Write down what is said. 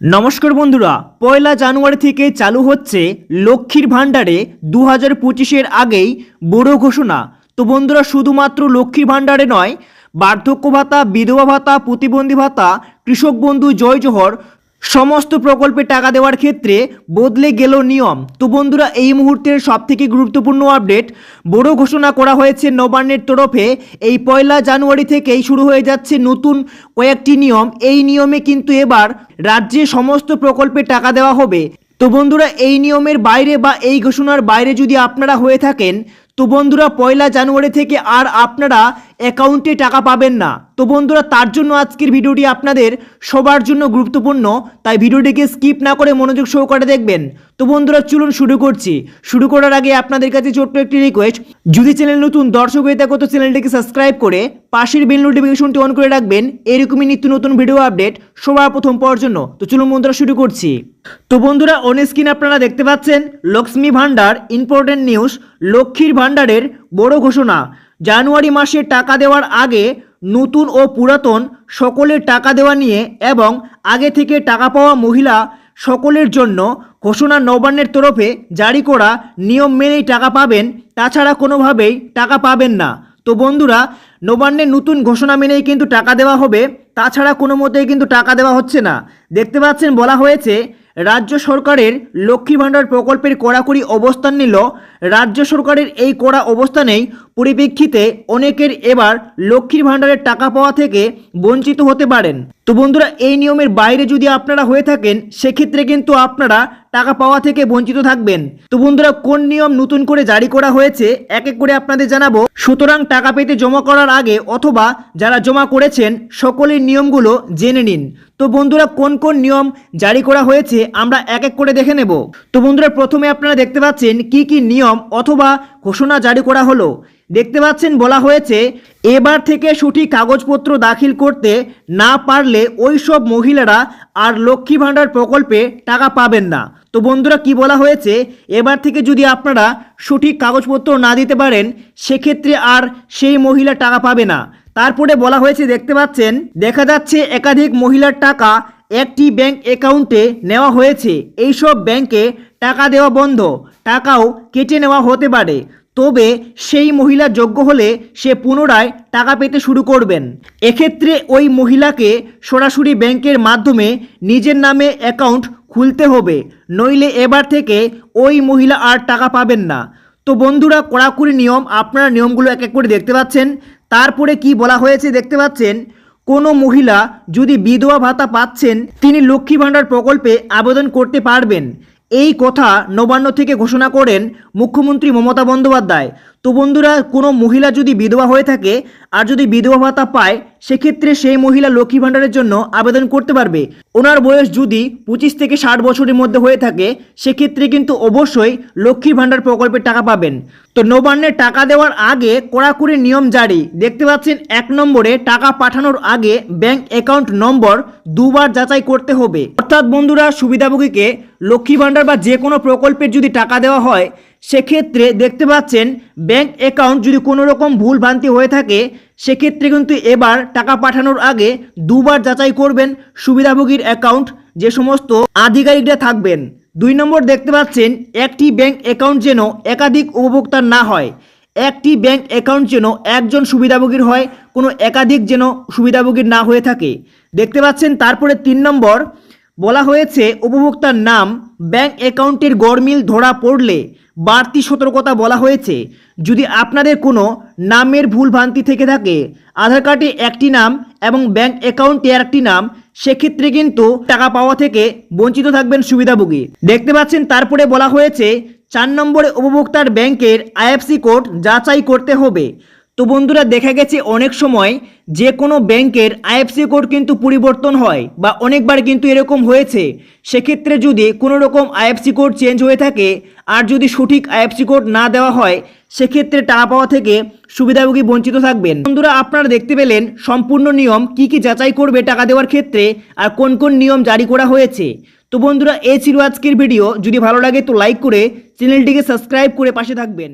নমস্কার বন্ধুরা, পয়লা জানুয়ারি থেকে চালু হচ্ছে লক্ষ্মীর ভাণ্ডারে দু হাজার পঁচিশের আগেই বড় ঘোষণা। তো বন্ধুরা, শুধুমাত্র লক্ষ্মীর ভাণ্ডারে নয়, বার্ধক্য ভাতা, বিধবা ভাতা, প্রতিবন্ধী ভাতা, কৃষক বন্ধু জয় জোহর সমস্ত প্রকল্পে টাকা দেওয়ার ক্ষেত্রে বদলে গেল নিয়ম। তো বন্ধুরা, এই মুহূর্তের সবথেকে গুরুত্বপূর্ণ আপডেট, বড় ঘোষণা করা হয়েছে নবান্নের তরফে। এই পয়লা জানুয়ারি থেকেই শুরু হয়ে যাচ্ছে নতুন কয়েকটি নিয়ম। এই নিয়মে কিন্তু এবার রাজ্যে সমস্ত প্রকল্পে টাকা দেওয়া হবে। তো বন্ধুরা, এই নিয়মের বাইরে বা এই ঘোষণার বাইরে যদি আপনারা হয়ে থাকেন, তো বন্ধুরা, পয়লা জানুয়ারি থেকে আর আপনারা অ্যাকাউন্টে টাকা পাবেন না। তো বন্ধুরা, তার জন্য আজকের ভিডিওটি আপনাদের সবার জন্য গুরুত্বপূর্ণ। তাই ভিডিওটিকে স্কিপ না করে মনোযোগ সহকারে দেখবেন। তো বন্ধুরা, চলুন শুরু করছি। শুরু করার আগে আপনাদের কাছে ছোট্ট একটি রিকোয়েস্ট যদি চ্যানেল নতুন, দর্শক হয়ে থাকো, তো চ্যানেলটিকে সাবস্ক্রাইব করে পাশের বেল নোটিফিকেশনটি অন করে রাখবেন। এরকমই নিত্য নতুন ভিডিও আপডেট সবার প্রথম পাওয়ার জন্য। তো চলুন বন্ধুরা, শুরু করছি। তো বন্ধুরা অন স্ক্রিন আপনারা দেখতে পাচ্ছেন লক্ষ্মী ভাণ্ডার ইম্পর্টেন্ট নিউজ লক্ষ্মীর ভাণ্ডারের বড় ঘোষণা। জানুয়ারি মাসে টাকা দেওয়ার আগে নতুন ও পুরাতন সকলের টাকা দেওয়া নিয়ে এবং আগে থেকে টাকা পাওয়া মহিলা সকলের জন্য ঘোষণা নবান্নের তরফে জারি করা নিয়ম মেনেই টাকা পাবেন, তাছাড়া কোনোভাবেই টাকা পাবেন না। তো বন্ধুরা নবান্নের নতুন ঘোষণা মেনেই কিন্তু টাকা দেওয়া হবে, তাছাড়া কোনো মতেই কিন্তু টাকা দেওয়া হচ্ছে না। দেখতে পাচ্ছেন বলা হয়েছে রাজ্য সরকারের লক্ষ্মী ভাণ্ডার প্রকল্পের কড়াকড়ি অবস্থান নিল। রাজ্য সরকারের এই কড়া অবস্থানেই পরিপ্রেক্ষিতে অনেকের এবার লক্ষ্মীর ভাণ্ডারের টাকা পাওয়া থেকে বঞ্চিত হতে পারেন। তো বন্ধুরা, এই নিয়মের বাইরে যদি আপনারা হয়ে থাকেন, সেক্ষেত্রে কিন্তু আপনারা টাকা পাওয়া থেকে বঞ্চিত থাকবেন। তো বন্ধুরা, কোন নিয়ম নতুন করে জারি করা হয়েছে, এক এক করে আপনাদের জানাব। সুতরাং টাকা পেতে জমা করার আগে অথবা যারা জমা করেছেন, সকলের নিয়মগুলো জেনে নিন। তো বন্ধুরা, কোন কোন নিয়ম জারি করা হয়েছে, আমরা এক এক করে দেখে নেব। তো বন্ধুরা, প্রথমে আপনারা দেখতে পাচ্ছেন কি কি নিয়ম অথবা ঘোষণা জারি করা হলো। দেখতে পাচ্ছেন, বলা হয়েছে, এবার থেকে সঠিক কাগজপত্র দাখিল করতে না পারলে ওই সব মহিলারা আর লক্ষ্মী ভাণ্ডার প্রকল্পে টাকা পাবেন না। তো বন্ধুরা, কি বলা হয়েছে? এবার থেকে যদি আপনারা সঠিক কাগজপত্র না দিতে পারেন, সেক্ষেত্রে আর সেই মহিলা টাকা পাবে না। তারপরে বলা হয়েছে, দেখতে পাচ্ছেন, দেখা যাচ্ছে একাধিক মহিলার টাকা একটি ব্যাংক অ্যাকাউন্টে নেওয়া হয়েছে। এইসব ব্যাংকে টাকা দেওয়া বন্ধ, টাকাও কেটে নেওয়া হতে পারে। তবে সেই মহিলা যোগ্য হলে সে পুনরায় টাকা পেতে শুরু করবেন। এক্ষেত্রে ওই মহিলাকে সরাসরি ব্যাংকের মাধ্যমে নিজের নামে অ্যাকাউন্ট খুলতে হবে, নইলে এবার থেকে ওই মহিলা আর টাকা পাবেন না। তো বন্ধুরা, কড়াকড়ি নিয়ম, আপনারা নিয়মগুলো এক এক করে দেখতে পাচ্ছেন। তারপরে কি বলা হয়েছে দেখতে পাচ্ছেন? কোনো মহিলা যদি বিধবা ভাতা পাচ্ছেন, তিনি লক্ষ্মী ভাণ্ডার প্রকল্পে আবেদন করতে পারবেন। এই কথা নবান্ন থেকে ঘোষণা করেন মুখ্যমন্ত্রী মমতা বন্দ্যোপাধ্যায়। তো বন্ধুরা, কোনো মহিলা যদি বিধবা হয়ে থাকে আর যদি বিধবা ভাতা পায়, সেক্ষেত্রে সেই মহিলা লক্ষ্মী ভাণ্ডারের জন্য আবেদন করতে পারবে। ওনার বয়স যদি পঁচিশ থেকে ষাট বছরের মধ্যে হয়ে থাকে, সেক্ষেত্রে কিন্তু অবশ্যই লক্ষ্মী ভাণ্ডার প্রকল্পের টাকা পাবেন। তো নবান্নের টাকা দেওয়ার আগে কড়াকড়ি নিয়ম জারি। দেখতে পাচ্ছেন এক নম্বরে টাকা পাঠানোর আগে ব্যাংক অ্যাকাউন্ট নম্বর দুবার যাচাই করতে হবে। অর্থাৎ বন্ধুরা, সুবিধাভোগীকে লক্ষ্মী ভাণ্ডার বা যে কোনো প্রকল্পের যদি টাকা দেওয়া হয় সেক্ষেত্রে দেখতে পাচ্ছেন ব্যাংক অ্যাকাউন্ট যদি কোনো রকম ভুল ভ্রান্তি হয়ে থাকে, সেক্ষেত্রে কিন্তু এবার টাকা পাঠানোর আগে দুবার যাচাই করবেন সুবিধাভোগীর অ্যাকাউন্ট যে সমস্ত আধিকারিকরা থাকবেন। দুই নম্বর দেখতে পাচ্ছেন, একটি ব্যাংক অ্যাকাউন্ট যেন একাধিক উপভোক্তার না হয়, একটি ব্যাংক অ্যাকাউন্ট যেন একজন সুবিধাভোগীর হয়, কোনো একাধিক যেন সুবিধাভোগীর না হয়ে থাকে। দেখতে পাচ্ছেন, তারপরে তিন নম্বর, বলা হয়েছে উপভোক্তার নাম ব্যাংক অ্যাকাউন্টের গড়মিল ধরা পড়লে বাড়তি সতর্কতা বলা হয়েছে। যদি আপনাদের কোনো নামের ভুল ভ্রান্তি থেকে থাকে, আধার কার্ডে একটি নাম এবং ব্যাংক অ্যাকাউন্টে একটি নাম, সেক্ষেত্রে কিন্তু টাকা পাওয়া থেকে বঞ্চিত থাকবেন সুবিধাভোগী। দেখতে পাচ্ছেন, তারপরে বলা হয়েছে, চার নম্বরে উপভোক্তার ব্যাংকের আইএফসি কোড যাচাই করতে হবে। তো বন্ধুরা দেখা গেছে অনেক সময় যে কোনো ব্যাংকের আইএফসি কোড কিন্তু পরিবর্তন হয় বা অনেকবার কিন্তু এরকম হয়েছে। সেক্ষেত্রে যদি কোনো রকম আইএফসি কোড চেঞ্জ হয়ে থাকে আর যদি সঠিক আইএফসি কোড না দেওয়া হয়, সেক্ষেত্রে টাকা পাওয়া থেকে সুবিধাভোগী বঞ্চিত থাকবেন। বন্ধুরা, আপনারা দেখতে পেলেন সম্পূর্ণ নিয়ম, কি কি যাচাই করবে টাকা দেওয়ার ক্ষেত্রে আর কোন কোন নিয়ম জারি করা হয়েছে। তো বন্ধুরা, এই ছিল আজকের ভিডিও। যদি ভালো লাগে তো লাইক করে চ্যানেলটিকে সাবস্ক্রাইব করে পাশে থাকবেন।